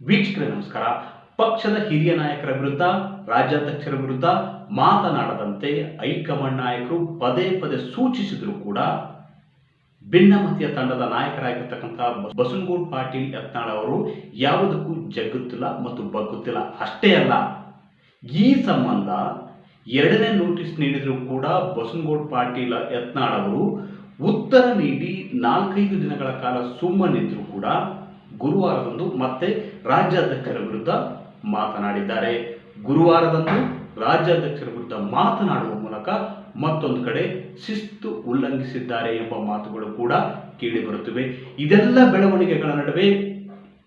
ವೀಕ್ಷಕರೇ ನಮಸ್ಕಾರ. ಪಕ್ಷದ ಹಿರಿಯ ನಾಯಕರ ವಿರುದ್ಧ, ರಾಜ್ಯಾಧ್ಯಕ್ಷರ ವಿರುದ್ಧ ಮಾತನಾಡದಂತೆ ಹೈಕಮಾಂಡ್ ನಾಯಕರು ಪದೇ ಪದೇ ಸೂಚಿಸಿದ್ರು ಕೂಡ ಭಿನ್ನಮತೀಯ ತಂಡದ ನಾಯಕರಾಗಿರ್ತಕ್ಕಂಥ ಬಸನಗೌಡ ಪಾಟೀಲ್ ಯತ್ನಾಳ್ ಅವರು ಯಾವುದಕ್ಕೂ ಜಗ್ಗುತ್ತಿಲ್ಲ ಮತ್ತು ಬಗ್ಗುತ್ತಿಲ್ಲ. ಅಷ್ಟೇ ಅಲ್ಲ, ಈ ಸಂಬಂಧ ಎರಡನೇ ನೋಟಿಸ್ ನೀಡಿದರೂ ಕೂಡ ಬಸನಗೌಡ ಪಾಟೀಲ್ ಯತ್ನಾಳ್ ಅವರು ಉತ್ತರ ನೀಡಿ ನಾಲ್ಕೈದು ದಿನಗಳ ಕಾಲ ಸುಮ್ಮನಿದ್ರು ಕೂಡ ಗುರುವಾರದಂದು ಮತ್ತೆ ರಾಜ್ಯಾಧ್ಯಕ್ಷರ ವಿರುದ್ಧ ಮಾತನಾಡಿದ್ದಾರೆ. ಗುರುವಾರದಂದು ರಾಜ್ಯಾಧ್ಯಕ್ಷರ ವಿರುದ್ಧ ಮಾತನಾಡುವ ಮೂಲಕ ಮತ್ತೊಂದು ಕಡೆ ಶಿಸ್ತು ಉಲ್ಲಂಘಿಸಿದ್ದಾರೆ ಎಂಬ ಮಾತುಗಳು ಕೂಡ ಕೇಳಿ ಬರುತ್ತಿವೆ. ಇದೆಲ್ಲ ಬೆಳವಣಿಗೆಗಳ ನಡುವೆ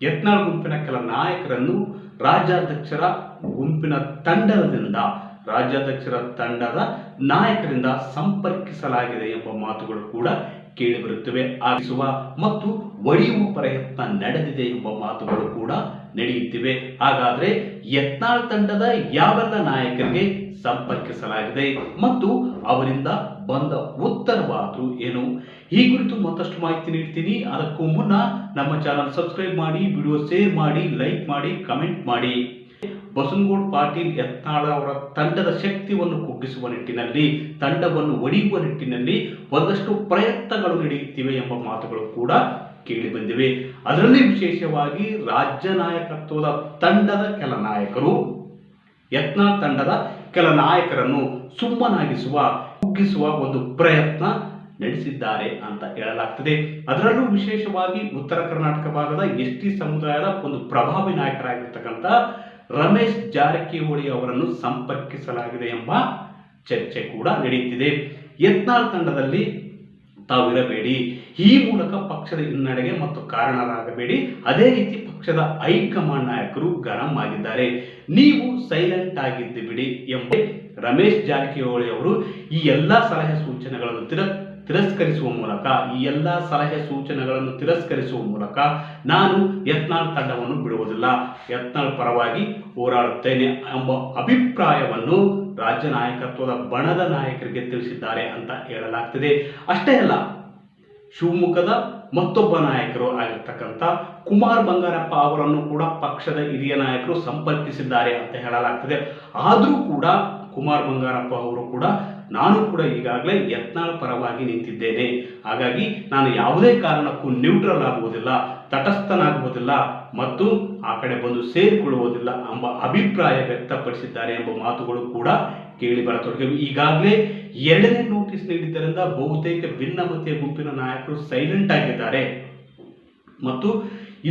ಯತ್ನಾಳ್ ಗುಂಪಿನ ಕೆಲ ನಾಯಕರನ್ನು ರಾಜ್ಯಾಧ್ಯಕ್ಷರ ಗುಂಪಿನ ತಂಡದಿಂದ, ರಾಜ್ಯಾಧ್ಯಕ್ಷರ ತಂಡದ ನಾಯಕರಿಂದ ಸಂಪರ್ಕಿಸಲಾಗಿದೆ ಎಂಬ ಮಾತುಗಳು ಕೂಡ ಕೇಳಿಬರುತ್ತವೆ ಆಗಿಸುವ ಮತ್ತು ಒಡೆಯುವ ಪ್ರಯತ್ನ ನಡೆದಿದೆ ಎಂಬ ಮಾತುಗಳು ಕೂಡ ನಡೆಯುತ್ತಿವೆ. ಹಾಗಾದ್ರೆ ಯತ್ನಾಳ್ ತಂಡದ ಯಾವೆಲ್ಲ ನಾಯಕರಿಗೆ ಸಂಪರ್ಕಿಸಲಾಗಿದೆ ಮತ್ತು ಅವರಿಂದ ಬಂದ ಉತ್ತರವಾದ್ರು ಏನು? ಈ ಕುರಿತು ಮತ್ತಷ್ಟು ಮಾಹಿತಿ ನೀಡ್ತೀನಿ. ಅದಕ್ಕೂ ಮುನ್ನ ನಮ್ಮ ಚಾನಲ್ ಸಬ್ಸ್ಕ್ರೈಬ್ ಮಾಡಿ, ವಿಡಿಯೋ ಶೇರ್ ಮಾಡಿ, ಲೈಕ್ ಮಾಡಿ, ಕಮೆಂಟ್ ಮಾಡಿ. ಬಸನಗೌಡ ಪಾಟೀಲ್ ಯತ್ನಾಳ ಅವರ ತಂಡದ ಶಕ್ತಿಯನ್ನು ಕುಗ್ಗಿಸುವ ನಿಟ್ಟಿನಲ್ಲಿ, ತಂಡವನ್ನು ಒಡೆಯುವ ನಿಟ್ಟಿನಲ್ಲಿ ಒಂದಷ್ಟು ಪ್ರಯತ್ನಗಳು ನಡೆಯುತ್ತಿವೆ ಎಂಬ ಮಾತುಗಳು ಕೂಡ ಕೇಳಿ ಬಂದಿವೆ. ಅದರಲ್ಲಿ ವಿಶೇಷವಾಗಿ ರಾಜ್ಯ ನಾಯಕತ್ವದ ತಂಡದ ಕೆಲ ನಾಯಕರು, ಯತ್ನಾಳ್ ತಂಡದ ಕೆಲ ನಾಯಕರನ್ನು ಸುಮ್ಮನಾಗಿಸುವ, ಕುಗ್ಗಿಸುವ ಒಂದು ಪ್ರಯತ್ನ ನಡೆಸಿದ್ದಾರೆ ಅಂತ ಹೇಳಲಾಗ್ತದೆ. ಅದರಲ್ಲೂ ವಿಶೇಷವಾಗಿ ಉತ್ತರ ಕರ್ನಾಟಕ ಭಾಗದ ಎಸ್ ಟಿ ಸಮುದಾಯದ ಒಂದು ಪ್ರಭಾವಿ ನಾಯಕರಾಗಿರ್ತಕ್ಕಂಥ ರಮೇಶ್ ಜಾರಕಿಹೊಳಿ ಅವರನ್ನು ಸಂಪರ್ಕಿಸಲಾಗಿದೆ ಎಂಬ ಚರ್ಚೆ ಕೂಡ ನಡೆಯುತ್ತಿದೆ ಯತ್ನಾಳ್ ತಂಡದಲ್ಲಿ ತಾವಿರಬೇಡಿ. ಈ ಮೂಲಕ ಪಕ್ಷದ ಹಿನ್ನಡೆಗೆ ಮತ್ತು ಕಾರಣರಾಗಬೇಡಿ. ಅದೇ ರೀತಿ ಪಕ್ಷದ ಹೈಕಮಾಂಡ್ ನಾಯಕರು ಗರಂ ಆಗಿದ್ದಾರೆ. ನೀವು ಸೈಲೆಂಟ್ ಆಗಿದ್ದು ಬಿಡಿ ಎಂಬ ರಮೇಶ್ ಜಾರಕಿಹೊಳಿ ಅವರು ಈ ಎಲ್ಲ ಸಲಹೆ ಸೂಚನೆಗಳನ್ನು ತಿರ ತಿರಸ್ಕರಿಸುವ ಮೂಲಕ, ಈ ಎಲ್ಲ ಸಲಹೆ ಸೂಚನೆಗಳನ್ನು ತಿರಸ್ಕರಿಸುವ ಮೂಲಕ ನಾನು ಯತ್ನಾಳ್ ತಂಡವನ್ನು ಬಿಡುವುದಿಲ್ಲ. ಯತ್ನಾಳ್ ಪರವಾಗಿ ಹೋರಾಡುತ್ತೇನೆ ಎಂಬ ಅಭಿಪ್ರಾಯವನ್ನು ರಾಜ್ಯ ನಾಯಕತ್ವದ ಬಣದ ನಾಯಕರಿಗೆ ತಿಳಿಸಿದ್ದಾರೆ ಅಂತ ಹೇಳಲಾಗ್ತಿದೆ. ಅಷ್ಟೇ ಅಲ್ಲ, ಶಿವಮೊಗ್ಗದ ಮತ್ತೊಬ್ಬ ನಾಯಕರು ಆಗಿರ್ತಕ್ಕಂಥ ಕುಮಾರ್ ಬಂಗಾರಪ್ಪ ಅವರನ್ನು ಕೂಡ ಪಕ್ಷದ ಹಿರಿಯ ನಾಯಕರು ಸಂಪರ್ಕಿಸಿದ್ದಾರೆ ಅಂತ ಹೇಳಲಾಗ್ತದೆ. ಆದರೂ ಕೂಡ ಕುಮಾರ್ ಬಂಗಾರಪ್ಪ ಅವರು ಕೂಡ ನಾನು ಕೂಡ ಈಗಾಗಲೇ ಯತ್ನಾಳ ಪರವಾಗಿ ನಿಂತಿದ್ದೇನೆ. ಹಾಗಾಗಿ ನಾನು ಯಾವುದೇ ಕಾರಣಕ್ಕೂ ನ್ಯೂಟ್ರಲ್ ಆಗುವುದಿಲ್ಲ, ತಟಸ್ಥನಾಗುವುದಿಲ್ಲ ಮತ್ತು ಆ ಕಡೆ ಬಂದು ಸೇರಿಕೊಳ್ಳುವುದಿಲ್ಲ ಎಂಬ ಅಭಿಪ್ರಾಯ ವ್ಯಕ್ತಪಡಿಸಿದ್ದಾರೆ ಎಂಬ ಮಾತುಗಳು ಕೂಡ ಕೇಳಿ ಬರತೊಡಗಿವೆ ಈಗಾಗಲೇ ಎರಡನೇ ನೋಟಿಸ್ ನೀಡಿದ್ದರಿಂದ ಬಹುತೇಕ ಭಿನ್ನಮತೀಯ ಗುಂಪಿನ ನಾಯಕರು ಸೈಲೆಂಟ್ ಆಗಿದ್ದಾರೆ. ಮತ್ತು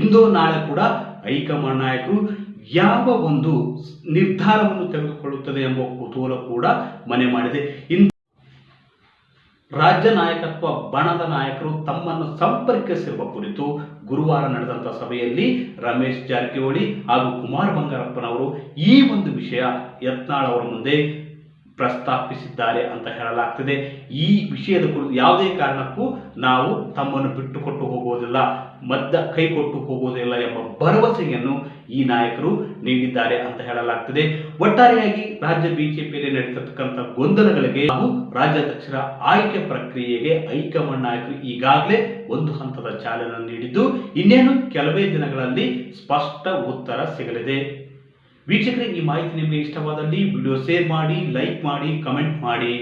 ಇಂದು ನಾಳೆ ಕೂಡ ಹೈಕಮಾಂಡ್ ನಾಯಕರು ಯಾವ ಒಂದು ನಿರ್ಧಾರವನ್ನು ತೆಗೆದುಕೊಳ್ಳುತ್ತದೆ ಎಂಬ ಕುತೂಹಲ ಕೂಡ ಮನೆ ಮಾಡಿದೆ. ರಾಜ್ಯ ನಾಯಕತ್ವ, ಬಣದ ನಾಯಕರು ತಮ್ಮನ್ನು ಸಂಪರ್ಕಿಸಿರುವ ಕುರಿತು ಗುರುವಾರ ನಡೆದಂತಹ ಸಭೆಯಲ್ಲಿ ರಮೇಶ್ ಜಾರಕಿಹೊಳಿ ಹಾಗೂ ಕುಮಾರ್ ಬಂಗಾರಪ್ಪನವರು ಈ ಒಂದು ವಿಷಯ ಯತ್ನಾಳ್ ಅವರ ಮುಂದೆ ಪ್ರಸ್ತಾಪಿಸಿದ್ದಾರೆ ಅಂತ ಹೇಳಲಾಗ್ತದೆ. ಈ ವಿಷಯದ ಕುರಿತು ಯಾವುದೇ ಕಾರಣಕ್ಕೂ ನಾವು ತಮ್ಮನ್ನು ಬಿಟ್ಟುಕೊಟ್ಟು ಹೋಗುವುದಿಲ್ಲ, ಮದ್ದ ಕೈ ಕೊಟ್ಟು ಹೋಗುವುದಿಲ್ಲ ಎಂಬ ಭರವಸೆಯನ್ನು ಈ ನಾಯಕರು ನೀಡಿದ್ದಾರೆ ಅಂತ ಹೇಳಲಾಗ್ತದೆ. ಒಟ್ಟಾರೆಯಾಗಿ ರಾಜ್ಯ ಬಿಜೆಪಿಯಲ್ಲಿ ನಡೆಸತಕ್ಕಂಥ ಗೊಂದಲಗಳಿಗೆ ಹಾಗೂ ರಾಜ್ಯಾಧ್ಯಕ್ಷರ ಆಯ್ಕೆ ಪ್ರಕ್ರಿಯೆಗೆ ಹೈಕಮಾಂಡ್ ನಾಯಕರು ಈಗಾಗಲೇ ಒಂದು ಹಂತದ ಚಾಲನೆ ನೀಡಿದ್ದು, ಇನ್ನೇನು ಕೆಲವೇ ದಿನಗಳಲ್ಲಿ ಸ್ಪಷ್ಟ ಉತ್ತರ ಸಿಗಲಿದೆ. ವೀಕ್ಷಕರೇ ಈ ಮಾಹಿತಿ ನಿಮಗೆ ಇಷ್ಟವಾದಲ್ಲಿ ವಿಡಿಯೋ ಶೇರ್ ಮಾಡಿ ಲೈಕ್ ಮಾಡಿ ಕಮೆಂಟ್ ಮಾಡಿ.